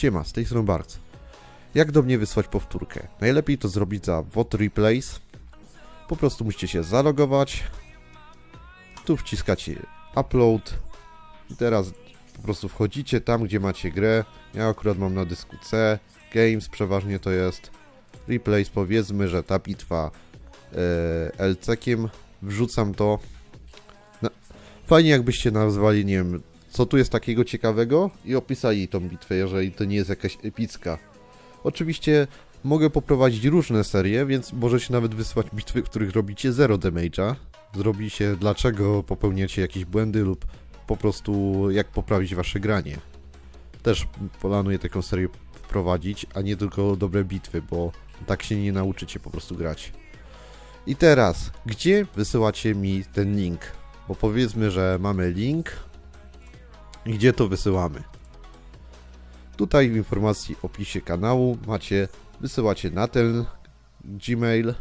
Siema, z tej strony Barc. Jak do mnie wysłać powtórkę? Najlepiej to zrobić za VOD Replays. Po prostu musicie się zalogować. Tu wciskacie upload. Teraz po prostu wchodzicie tam, gdzie macie grę. Ja akurat mam na dysku C. Games przeważnie to jest. Replays powiedzmy, że ta bitwa e, LC-kiem. Wrzucam to. Fajnie jakbyście nazwali, nie wiem, co tu jest takiego ciekawego i opisali tą bitwę, jeżeli to nie jest jakaś epicka. Oczywiście mogę poprowadzić różne serie, więc możecie nawet wysłać bitwy, w których robicie 0 damage'a. Zrobi się dlaczego popełniacie jakieś błędy lub po prostu jak poprawić wasze granie. Też planuję taką serię wprowadzić, a nie tylko dobre bitwy, bo tak się nie nauczycie po prostu grać. I teraz, gdzie wysyłacie mi ten link? Bo powiedzmy, że mamy link, gdzie to wysyłamy. Tutaj w informacji opisie kanału macie, wysyłacie na ten Gmail.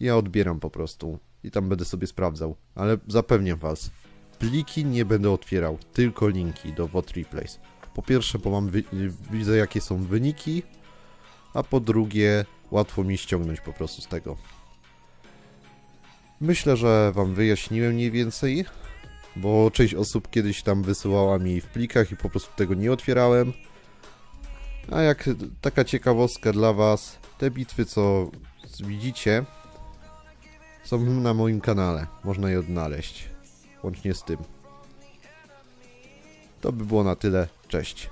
Ja odbieram po prostu i tam będę sobie sprawdzał, ale zapewniam was, pliki nie będę otwierał, tylko linki do VOD Replays. Po pierwsze, bo mam widzę jakie są wyniki, a po drugie, łatwo mi ściągnąć po prostu z tego. Myślę, że wam wyjaśniłem mniej więcej bo część osób kiedyś tam wysyłała mi w plikach i po prostu tego nie otwierałem. A jak taka ciekawostka dla Was, te bitwy co widzicie są na moim kanale, można je odnaleźć, łącznie z tym. To by było na tyle, cześć.